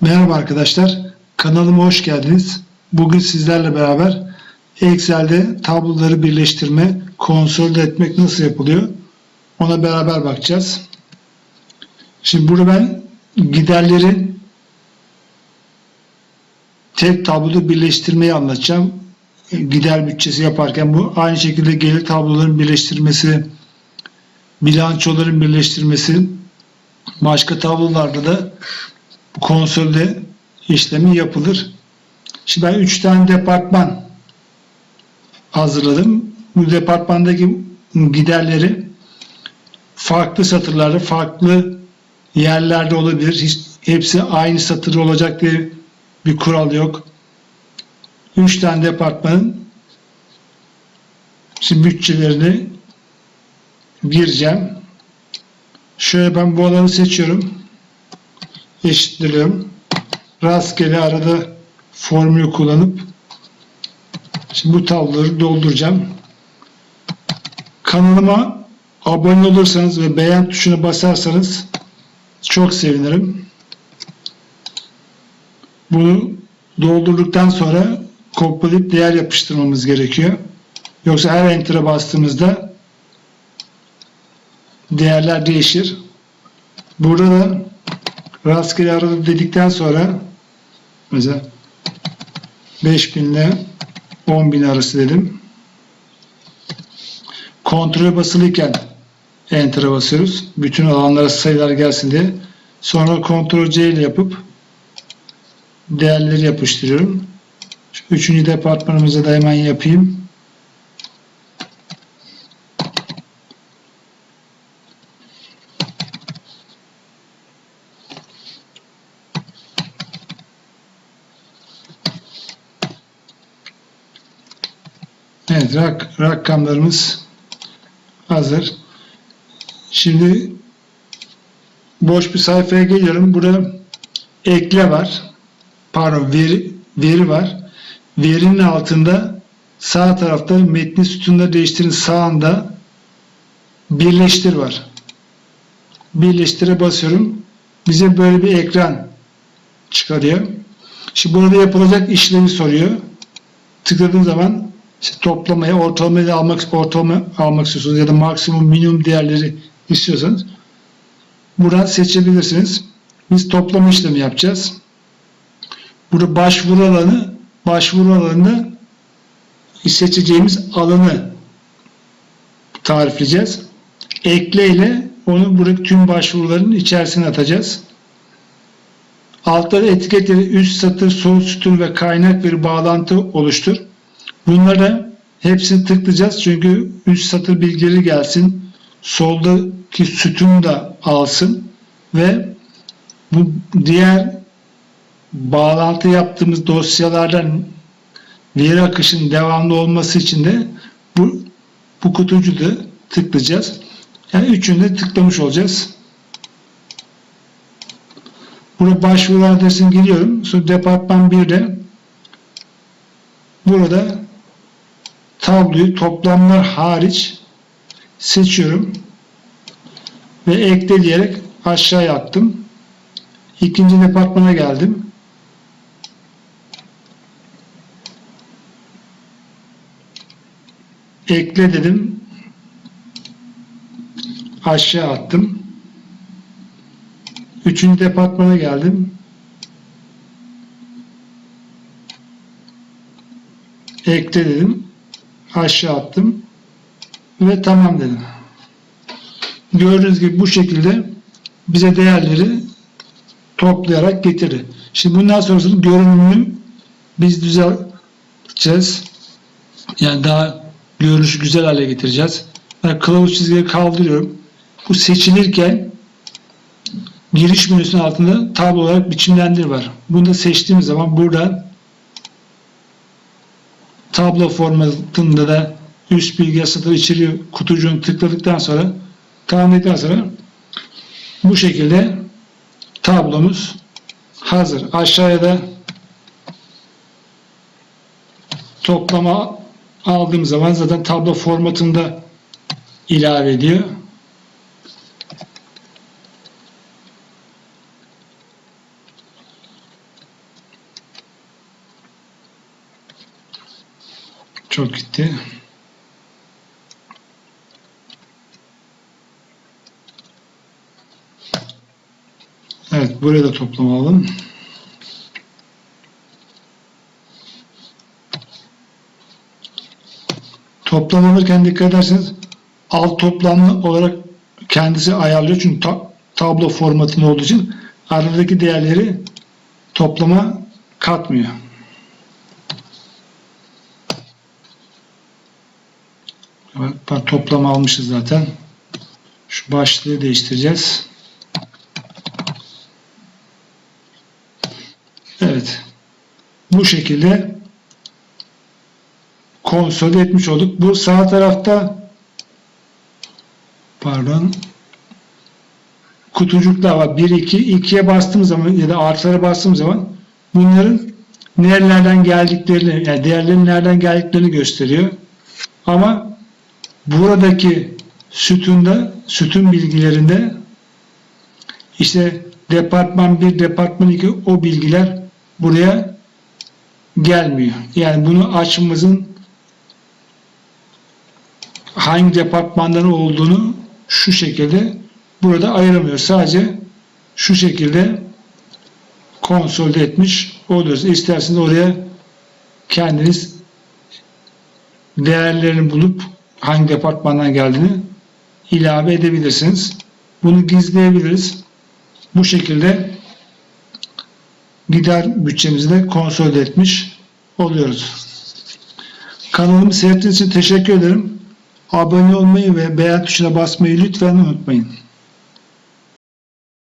Merhaba arkadaşlar, kanalıma hoş geldiniz. Bugün sizlerle beraber Excel'de tabloları birleştirme, konsolide etmek nasıl yapılıyor? Ona beraber bakacağız. Şimdi burada ben giderleri tek tabloda birleştirmeyi anlatacağım. Gider bütçesi yaparken bu aynı şekilde gelir tabloların birleştirmesi, bilançoların birleştirmesi, başka tablolarda da konsolde işlemi yapılır. Şimdi ben 3 tane departman hazırladım. Bu departmandaki giderleri farklı satırlarda, farklı yerlerde olabilir. Hiç, hepsi aynı satır olacak diye bir kural yok. 3 tane departmanın şimdi bütçelerini gireceğim. Şöyle ben bu alanı seçiyorum eşitliyorum. Rastgele arada formülü kullanıp şimdi bu tabloları dolduracağım. Kanalıma abone olursanız ve beğen tuşuna basarsanız çok sevinirim. Bunu doldurduktan sonra kopyalayıp değer yapıştırmamız gerekiyor. Yoksa her enter'a bastığımızda değerler değişir. Burada da rastgele aradı dedikten sonra mesela 5000 ile 10.000 arası dedim. Kontrol basılıyken Enter'a basıyoruz. Bütün alanlara sayılar gelsin diye. Sonra Ctrl C ile yapıp değerleri yapıştırıyorum. Üçüncü departmanımıza da hemen yapayım. Evet, rak, rakamlarımız hazır. Şimdi boş bir sayfaya geliyorum. Burada ekle var. Pardon, veri, veri var. Verinin altında sağ tarafta metni sütunda değiştirin sağında birleştir var. Birleştire basıyorum. Bize böyle bir ekran çıkarıyor. Şimdi burada yapılacak işlemi soruyor. Tıkladığım zaman işte toplamaya, ortalamayı almak, ortalama almak istiyorsanız ya da maksimum minimum değerleri istiyorsanız buradan seçebilirsiniz. Biz toplama işlemi yapacağız. Burada başvuru alanı, başvuru alanında seçeceğimiz alanı tarifleyeceğiz. Ekle ile onu burada tüm başvuruların içerisine atacağız. Altta da etiketleri üst satır, sol sütun ve kaynak veri bağlantı oluştur. Bunlara hepsini tıklayacağız çünkü üst satır bilgileri gelsin. Soldaki sütun da alsın ve bu diğer bağlantı yaptığımız dosyalardan veri akışının devamlı olması için de bu, bu kutucu da tıklayacağız. Yani üçünü de tıklamış olacağız. Burada başvuru adresine giriyorum. Sonra departman 1'de burada tabloyu toplamlar hariç seçiyorum ve ekle diyerek aşağıya attım. İkinci departmana geldim. Ekle dedim. Aşağı attım. Üçüncü departmana geldim. Ekle dedim. Aşağı attım. Ve tamam dedim. Gördüğünüz gibi bu şekilde bize değerleri toplayarak getirdi. Şimdi bundan sonrasını görünümünü biz düzelteceğiz. Yani daha görünüşü güzel hale getireceğiz. Ben kılavuz çizgileri kaldırıyorum. Bu seçilirken giriş menüsünün altında tablo olarak biçimlendir var. Bunu da seçtiğimiz zaman burada tablo formatında da üst bilgi satır içeriği kutucuğunu tıkladıktan sonra tamamladıktan sonra bu şekilde tablomuz hazır. Aşağıya da toplama aldığım zaman zaten tablo formatında ilave ediyor. Çok gitti. Evet buraya da toplam alalım. Toplam dikkat ederseniz alt toplamlı olarak kendisi ayarlıyor. Çünkü ta- tablo formatında olduğu için aradaki değerleri toplama katmıyor. Bak toplam almışız zaten. Şu başlığı değiştireceğiz. Evet. Bu şekilde konsolide etmiş olduk. Bu sağ tarafta pardon kutucuklar var. 1 2 2'ye bastığım zaman ya da artılara bastığım zaman bunların nerelerden geldiklerini yani değerlerin nereden geldiklerini gösteriyor. Ama buradaki sütunda sütun bilgilerinde işte departman 1, departman 2 o bilgiler buraya gelmiyor. Yani bunu açmamızın hangi departmanların olduğunu şu şekilde burada ayıramıyor. Sadece şu şekilde konsolide etmiş oluyoruz. İsterseniz oraya kendiniz değerlerini bulup hangi departmandan geldiğini ilave edebilirsiniz. Bunu gizleyebiliriz. Bu şekilde gider bütçemizi de konsolide etmiş oluyoruz. Kanalımı seyrettiğiniz için teşekkür ederim. Abone olmayı ve beğen tuşuna basmayı lütfen unutmayın.